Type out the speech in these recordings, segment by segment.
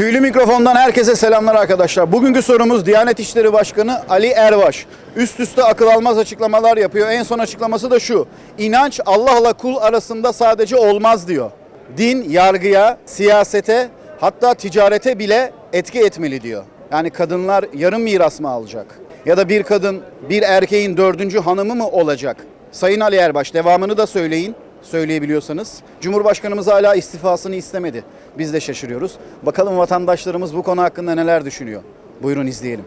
Tüylü mikrofondan herkese selamlar arkadaşlar. Bugünkü sorumuz Diyanet İşleri Başkanı Ali Erbaş. Üst üste akıl almaz açıklamalar yapıyor. En son açıklaması da şu. İnanç Allah'la kul arasında sadece olmaz diyor. Din yargıya, siyasete hatta ticarete bile etki etmeli diyor. Yani kadınlar yarım miras mı alacak? Ya da bir kadın bir erkeğin dördüncü hanımı mı olacak? Sayın Ali Erbaş devamını da söyleyin söyleyebiliyorsanız. Cumhurbaşkanımız hala istifasını istemedi. Biz de şaşırıyoruz. Bakalım vatandaşlarımız bu konu hakkında neler düşünüyor. Buyurun izleyelim.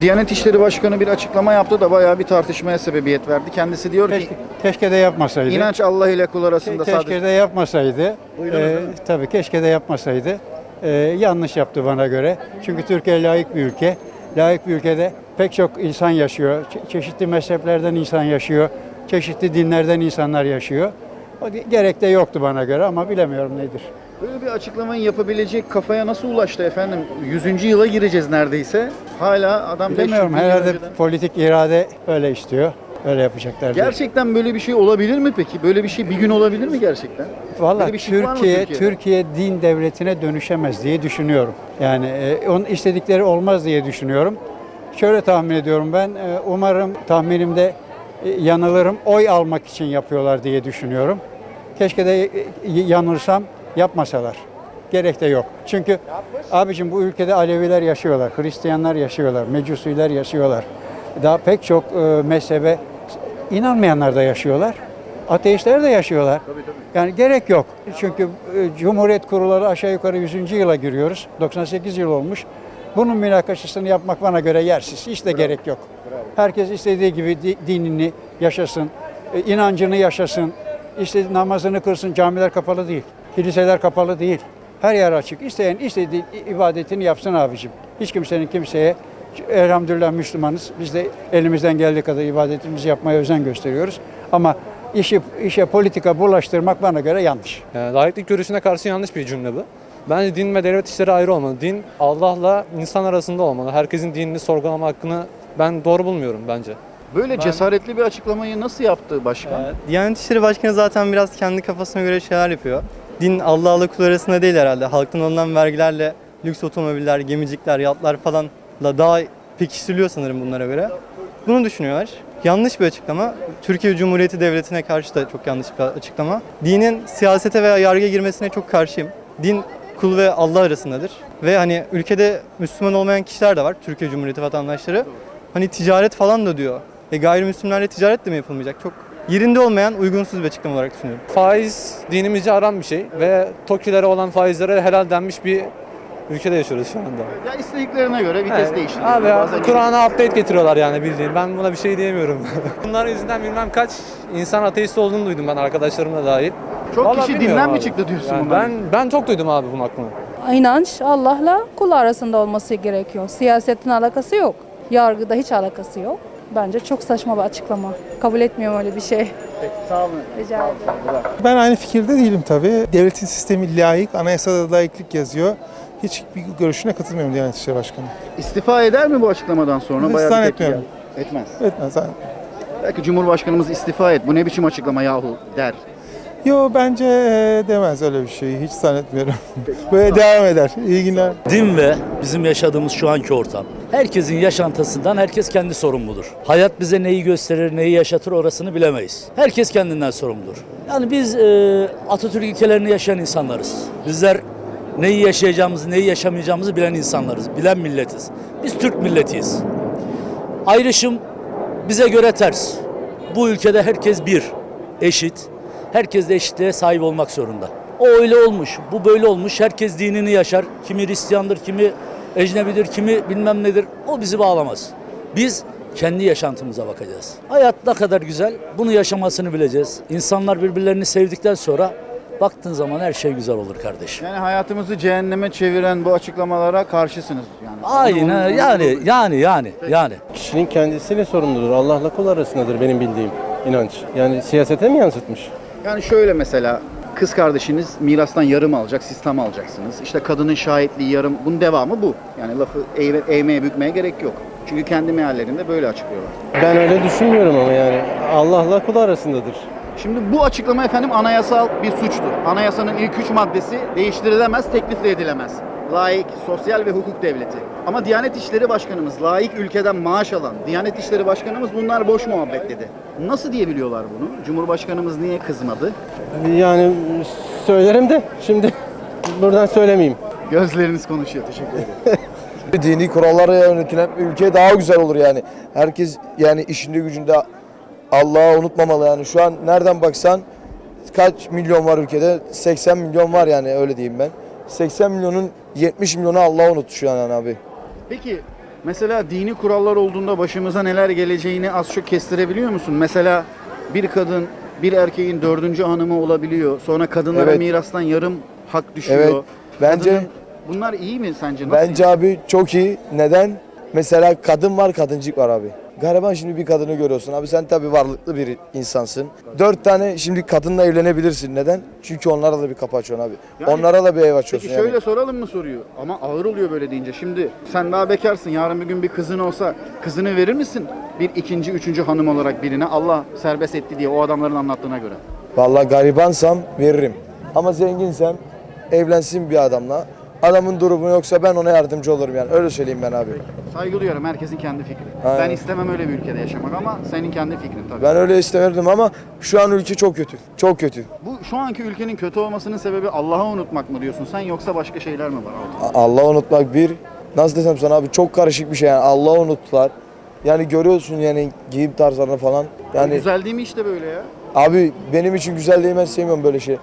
Diyanet İşleri Başkanı bir açıklama yaptı da bayağı bir tartışmaya sebebiyet verdi. Kendisi diyor ki Keşke, keşke de yapmasaydı. inanç Allah ile kul arasında keşke sadece... de yapmasaydı. Buyurun Ee, efendim. tabii keşke de yapmasaydı. Ee, yanlış yaptı bana göre. Çünkü Türkiye layık bir ülke. Layık bir ülkede pek çok insan yaşıyor. Çe- çeşitli mezheplerden insan yaşıyor. Çeşitli dinlerden insanlar yaşıyor. O ge- gerek de yoktu bana göre ama bilemiyorum nedir. Böyle bir açıklamayı yapabilecek kafaya nasıl ulaştı efendim? 100. yıla gireceğiz neredeyse. Hala adam 500 Bilemiyorum bin yıl herhalde önceden- politik irade öyle istiyor. Öyle yapacaklar. diye. Gerçekten böyle bir şey olabilir mi peki? Böyle bir şey bir gün olabilir mi gerçekten? Valla Böyle bir şey var mı Türkiye, Türkiye'de? Türkiye din devletine dönüşemez diye düşünüyorum. Yani e, onun istedikleri olmaz diye düşünüyorum. Şöyle tahmin ediyorum ben. e, umarım tahminimde e, yanılırım. Oy almak için yapıyorlar diye düşünüyorum. Keşke de e, yanılsam yapmasalar. Gerek de yok. Çünkü abicim bu ülkede Aleviler yaşıyorlar, Hristiyanlar yaşıyorlar, Mecusiler yaşıyorlar. Daha pek çok e, mezhebe inanmayanlar da yaşıyorlar. Ateistler de yaşıyorlar. Yani gerek yok. Çünkü e, Cumhuriyet kurulları aşağı yukarı 100. yıla giriyoruz. 98 yıl olmuş. Bunun münakaşasını yapmak bana göre yersiz. Hiç de gerek yok. Herkes istediği gibi di- dinini yaşasın, e, inancını yaşasın, istediği namazını kılsın. Camiler kapalı değil, kiliseler kapalı değil. Her yer açık. İsteyen istediği ibadetini yapsın abicim. Hiç kimsenin kimseye elhamdülillah Müslümanız. Biz de elimizden geldiği kadar ibadetimizi yapmaya özen gösteriyoruz. Ama işi işe politika bulaştırmak bana göre yanlış. Yani layıklık görüşüne karşı yanlış bir cümle bu. Bence din ve devlet işleri ayrı olmalı. Din Allah'la insan arasında olmalı. Herkesin dinini sorgulama hakkını ben doğru bulmuyorum bence. Böyle cesaretli bir açıklamayı nasıl yaptı başkan? Ee, Diyanet İşleri Başkanı zaten biraz kendi kafasına göre şeyler yapıyor. Din Allah'la kul arasında değil herhalde. Halktan alınan vergilerle lüks otomobiller, gemicikler, yatlar falanla daha pekiştiriliyor sanırım bunlara göre. Bunu düşünüyorlar. Yanlış bir açıklama. Türkiye Cumhuriyeti Devleti'ne karşı da çok yanlış bir açıklama. Dinin siyasete veya yargıya girmesine çok karşıyım. Din kul ve Allah arasındadır. Ve hani ülkede Müslüman olmayan kişiler de var. Türkiye Cumhuriyeti vatandaşları. Hani ticaret falan da diyor. E gayrimüslimlerle ticaret de mi yapılmayacak? Çok yerinde olmayan uygunsuz bir açıklama olarak düşünüyorum. Faiz dinimizce aran bir şey ve TOKİ'lere olan faizlere helal denmiş bir ülkede yaşıyoruz şu anda. Ya istediklerine göre vites Evet. değiştiriyor. Abi ya, Kur'an'a update getiriyorlar yani bildiğin. Ben buna bir şey diyemiyorum. Bunların yüzünden bilmem kaç insan ateist olduğunu duydum ben arkadaşlarım da dahil. Çok Vallahi kişi dinden mi çıktı diyorsun Yani ben ben çok duydum abi bunun hakkında. İnanç Allah'la kul arasında olması gerekiyor. Siyasetin alakası yok. Yargıda hiç alakası yok. Bence çok saçma bir açıklama. Kabul etmiyorum öyle bir şey. Sağ olun. Rica ederim. Ben aynı fikirde değilim tabii. Devletin sistemi layık, anayasada da layıklık yazıyor. Hiçbir görüşüne katılmıyorum Diyanet İşleri Başkanı. İstifa eder mi bu açıklamadan sonra? Bayağı bir tepki zannetmiyorum. geldi. Etmez. Etmez. Belki Cumhurbaşkanımız istifa et. Bu ne biçim açıklama yahu der. Yo bence e, demez öyle bir şeyi. Hiç zannetmiyorum. Böyle devam eder. İyi günler. Din ve bizim yaşadığımız şu anki ortam. Herkesin yaşantısından herkes kendi sorumludur. Hayat bize neyi gösterir, neyi yaşatır orasını bilemeyiz. Herkes kendinden sorumludur. Yani biz e, Atatürk ilkelerini yaşayan insanlarız. Bizler neyi yaşayacağımızı, neyi yaşamayacağımızı bilen insanlarız. Bilen milletiz. Biz Türk milletiyiz. Ayrışım bize göre ters. Bu ülkede herkes bir, eşit. Herkes de eşitliğe sahip olmak zorunda. O öyle olmuş, bu böyle olmuş. Herkes dinini yaşar. Kimi Hristiyandır, kimi ecnebidir, kimi bilmem nedir. O bizi bağlamaz. Biz kendi yaşantımıza bakacağız. Hayat ne kadar güzel, bunu yaşamasını bileceğiz. İnsanlar birbirlerini sevdikten sonra baktığın zaman her şey güzel olur kardeşim. Yani hayatımızı cehenneme çeviren bu açıklamalara karşısınız. Yani. Aynen onu- yani yani yani yani. Kişinin kendisiyle sorumludur. Allah'la kul arasındadır benim bildiğim inanç. Yani siyasete mi yansıtmış? Yani şöyle mesela kız kardeşiniz mirastan yarım alacak, siz tam alacaksınız. İşte kadının şahitliği yarım, bunun devamı bu. Yani lafı eğme, eğmeye bükmeye gerek yok. Çünkü kendi meallerinde böyle açıklıyorlar. Ben öyle düşünmüyorum ama yani Allah'la kul arasındadır. Şimdi bu açıklama efendim anayasal bir suçtur. Anayasanın ilk üç maddesi değiştirilemez, teklif de edilemez. Laik, sosyal ve hukuk devleti. Ama Diyanet İşleri Başkanımız, laik ülkeden maaş alan Diyanet İşleri Başkanımız bunlar boş muhabbet dedi. Nasıl diyebiliyorlar bunu? Cumhurbaşkanımız niye kızmadı? Yani söylerim de şimdi buradan söylemeyeyim. Gözleriniz konuşuyor. Teşekkür ederim. Dini kurallara yönetilen bir ülke daha güzel olur yani. Herkes yani işinde gücünde Allah'ı unutmamalı yani. Şu an nereden baksan kaç milyon var ülkede? 80 milyon var yani öyle diyeyim ben. 80 milyonun 70 milyonu Allah'ı unuttu şu an abi. Peki mesela dini kurallar olduğunda başımıza neler geleceğini az çok kestirebiliyor musun? Mesela bir kadın bir erkeğin dördüncü hanımı olabiliyor. Sonra kadınlara Evet. mirastan yarım hak düşüyor. Evet. Bence Kadının- bunlar iyi mi sence? Nasıl bence abi çok iyi. Neden? Mesela kadın var, kadıncık var abi. Gariban şimdi bir kadını görüyorsun abi sen tabii varlıklı bir insansın. Dört tane şimdi kadınla evlenebilirsin. Neden? Çünkü onlara da bir kapı açıyorsun abi. Yani- onlara da bir ev açıyorsun Peki yani. şöyle soralım mı soruyor? Ama ağır oluyor böyle deyince. Şimdi sen daha bekarsın. Yarın bir gün bir kızın olsa kızını verir misin? Bir ikinci, üçüncü hanım olarak birine Allah serbest etti diye o adamların anlattığına göre. Vallahi garibansam veririm. Ama zenginsem evlensin bir adamla. Adamın durumu yoksa ben ona yardımcı olurum yani. Öyle söyleyeyim ben abi. Saygı duyuyorum. Herkesin kendi fikri. Aynen. Ben istemem öyle bir ülkede yaşamak ama senin kendi fikrin tabii. Ben öyle istemirdim ama şu an ülke çok kötü. Çok kötü. Bu şu anki ülkenin kötü olmasının sebebi Allah'ı unutmak mı diyorsun sen yoksa başka şeyler mi var altında? A- Allah'ı unutmak bir. Nasıl desem sana abi çok karışık bir şey yani. Allah'ı unuttular. Yani görüyorsun yani giyim tarzlarını falan. Yani Güzel değil mi işte böyle ya? abi benim için güzel değil ben sevmiyorum böyle şey.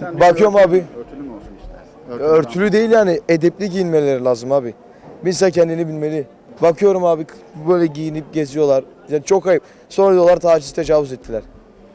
Sen de Bakıyorum örtülü- abi. Örtülü mü olsun istersin? Örtülü değil yani edepli giyinmeleri lazım abi. Bir insan kendini bilmeli. Bakıyorum abi böyle giyinip geziyorlar. Yani çok ayıp. Sonra diyorlar taciz tecavüz ettiler.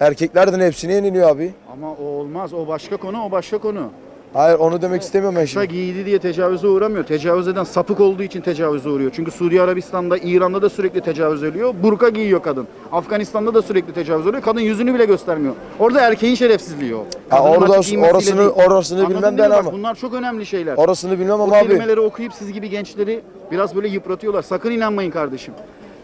Erkeklerden hepsine yeniliyor abi. Ama o olmaz. O başka konu, o başka konu. Hayır onu demek istemiyorum ben Kısa şimdi. giydi diye tecavüze uğramıyor. Tecavüz eden sapık olduğu için tecavüze uğruyor. Çünkü Suudi Arabistan'da, İran'da da sürekli tecavüz ediliyor. Burka giyiyor kadın. Afganistan'da da sürekli tecavüz oluyor. Kadın yüzünü bile göstermiyor. Orada erkeğin şerefsizliği o. Ha, Kadının orada açık giymesiyle orasını değil. orasını Anladın bilmem değil ben mi? Bak, ama. bunlar çok önemli şeyler. Orasını bilmem ama abi. kelimeleri okuyup siz gibi gençleri biraz böyle yıpratıyorlar. Sakın inanmayın kardeşim.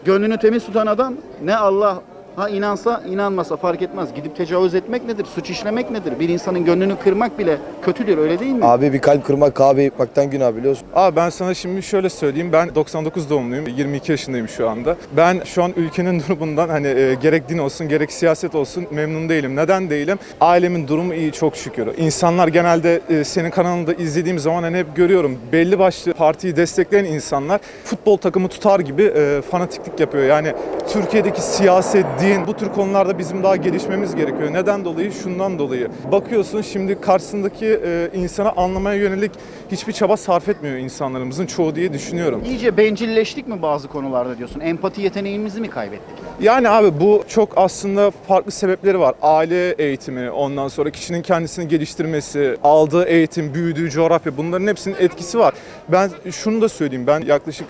Gönlünü temiz tutan adam ne Allah ha inansa inanmasa fark etmez. Gidip tecavüz etmek nedir? Suç işlemek nedir? Bir insanın gönlünü kırmak bile kötüdür öyle değil mi? Abi bir kalp kırmak kahve yıkmaktan günah biliyorsun. Abi ben sana şimdi şöyle söyleyeyim. Ben 99 doğumluyum. 22 yaşındayım şu anda. Ben şu an ülkenin durumundan hani e, gerek din olsun gerek siyaset olsun memnun değilim. Neden değilim? Ailemin durumu iyi çok şükür. İnsanlar genelde e, senin kanalında izlediğim zaman hani hep görüyorum. Belli başlı partiyi destekleyen insanlar futbol takımı tutar gibi e, fanatiklik yapıyor. Yani Türkiye'deki siyaset, din bu tür konularda bizim daha gelişmemiz gerekiyor. Neden dolayı? Şundan dolayı. Bakıyorsun şimdi karşısındaki e, insana anlamaya yönelik hiçbir çaba sarf etmiyor insanlarımızın çoğu diye düşünüyorum. İyice bencilleştik mi bazı konularda diyorsun? Empati yeteneğimizi mi kaybettik? Yani abi bu çok aslında farklı sebepleri var. Aile eğitimi, ondan sonra kişinin kendisini geliştirmesi, aldığı eğitim, büyüdüğü coğrafya bunların hepsinin etkisi var. Ben şunu da söyleyeyim. Ben yaklaşık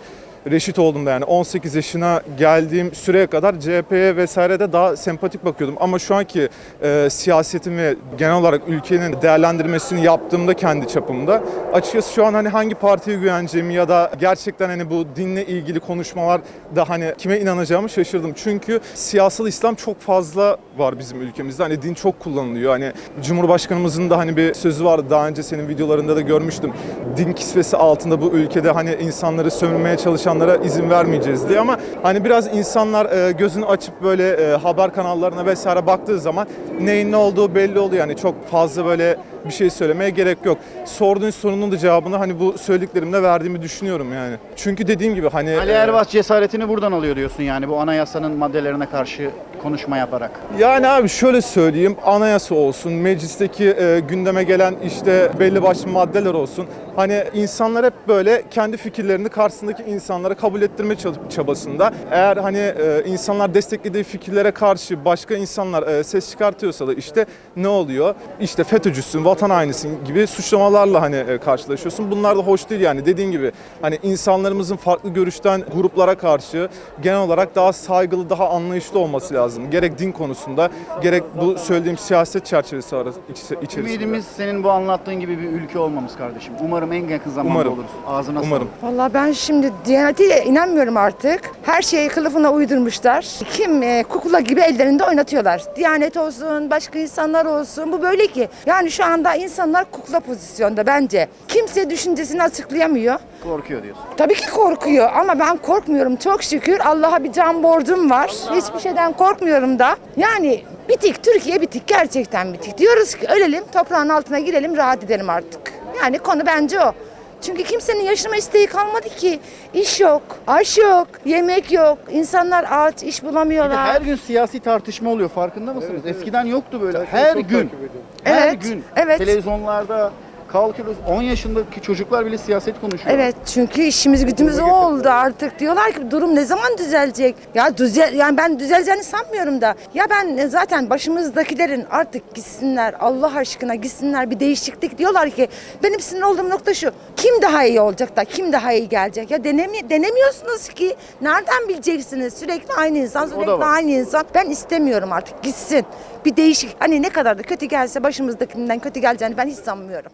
reşit olduğumda yani 18 yaşına geldiğim süreye kadar CHP'ye vesairede daha sempatik bakıyordum. Ama şu anki e, siyasetin ve genel olarak ülkenin değerlendirmesini yaptığımda kendi çapımda açıkçası şu an hani hangi partiye güveneceğimi ya da gerçekten hani bu dinle ilgili konuşmalar da hani kime inanacağımı şaşırdım. Çünkü siyasal İslam çok fazla var bizim ülkemizde. Hani din çok kullanılıyor. Hani Cumhurbaşkanımızın da hani bir sözü vardı. Daha önce senin videolarında da görmüştüm. Din kisvesi altında bu ülkede hani insanları sömürmeye çalışanlara izin vermeyeceğiz diye ama hani biraz insanlar e, gözünü açıp böyle e, haber kanallarına vesaire baktığı zaman neyin ne olduğu belli oluyor. Yani çok fazla böyle bir şey söylemeye gerek yok. Sorduğun sorunun da cevabını hani bu söylediklerimle verdiğimi düşünüyorum yani. Çünkü dediğim gibi hani Ali e, Erbaş cesaretini buradan alıyor diyorsun yani bu anayasanın maddelerine karşı konuşma yaparak. Yani abi şöyle söyleyeyim anayasa olsun meclisteki e, gündeme gelen işte belli başlı maddeler olsun. Hani insanlar hep böyle kendi fikirlerini karşısındaki insanlara kabul ettirme çab- çabasında. Eğer hani e, insanlar desteklediği fikirlere karşı başka insanlar e, ses çıkartıyorsa da işte ne oluyor? İşte FETÖ'cüsün, vatan hainisin gibi suçlamalarla hani e, karşılaşıyorsun. Bunlar da hoş değil yani dediğin gibi hani insanlarımızın farklı görüşten gruplara karşı genel olarak daha saygılı, daha anlayışlı olması lazım. Gerek din konusunda, gerek bu söylediğim siyaset çerçevesi arası, iç- içerisinde. Ümidimiz senin bu anlattığın gibi bir ülke olmamız kardeşim. Umarım en yakın zamanda Umarım. oluruz. Ağzına Umarım. sağlık. Vallahi ben şimdi Diyanet'e inanmıyorum artık. Her şeyi kılıfına uydurmuşlar. Kim e, kukula gibi ellerinde oynatıyorlar. Diyanet olsun, başka insanlar olsun. Bu böyle ki. Yani şu anda anda insanlar kukla pozisyonda bence. Kimse düşüncesini açıklayamıyor. Korkuyor diyorsun. Tabii ki korkuyor ama ben korkmuyorum çok şükür. Allah'a bir can borcum var. Hiçbir şeyden korkmuyorum da. Yani bitik, Türkiye bitik, gerçekten bitik. Diyoruz ki ölelim, toprağın altına girelim, rahat edelim artık. Yani konu bence o. Çünkü kimsenin yaşama isteği kalmadı ki. İş yok, aş yok, yemek yok. İnsanlar aç, iş Bir de bulamıyorlar. her gün siyasi tartışma oluyor farkında mısınız? Eskiden yoktu böyle. Her gün. Her Evet, gün. evet. Televizyonlarda kalkıyoruz. 10 yaşındaki çocuklar bile siyaset konuşuyor. Evet çünkü işimiz gücümüz o oldu artık. Diyorlar ki durum ne zaman düzelecek? Ya düzel yani ben düzeleceğini sanmıyorum da. Ya ben zaten başımızdakilerin artık gitsinler Allah aşkına gitsinler bir değişiklik diyorlar ki benim sinir olduğum nokta şu. Kim daha iyi olacak da kim daha iyi gelecek? Ya denemi denemiyorsunuz ki. Nereden bileceksiniz? Sürekli aynı insan, sürekli var. aynı insan. Ben istemiyorum artık gitsin. Bir değişik hani ne kadar da kötü gelse başımızdakinden kötü geleceğini ben hiç sanmıyorum.